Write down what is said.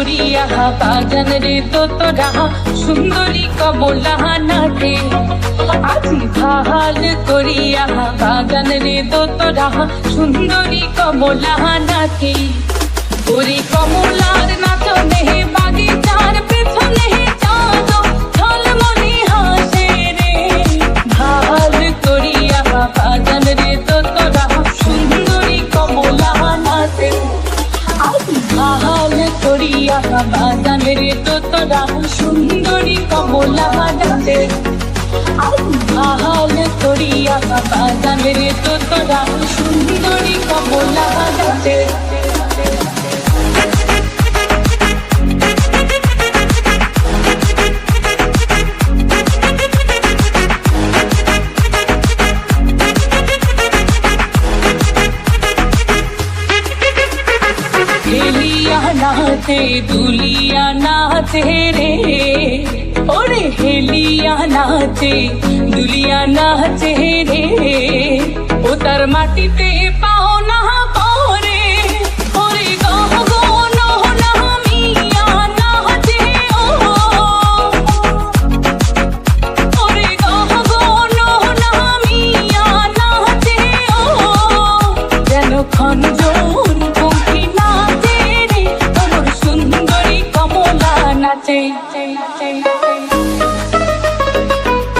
করিয়া বাজান রে তোরা সুন্দরী কমলা নাতে আজি ভালো করিয়া বাজান রে তোরা সুন্দরী কমলা নাতে ওরে কমলার রে তো তোরা সুন্দরী কমলা নাচে দুলিয়া নাচে রে। ওরে হেলিয়া নাচে দুলিয়া নাচে রে। ও তার মাটিতে পাও না পরে। ওরে গহ গো ক্ষণ Thank you.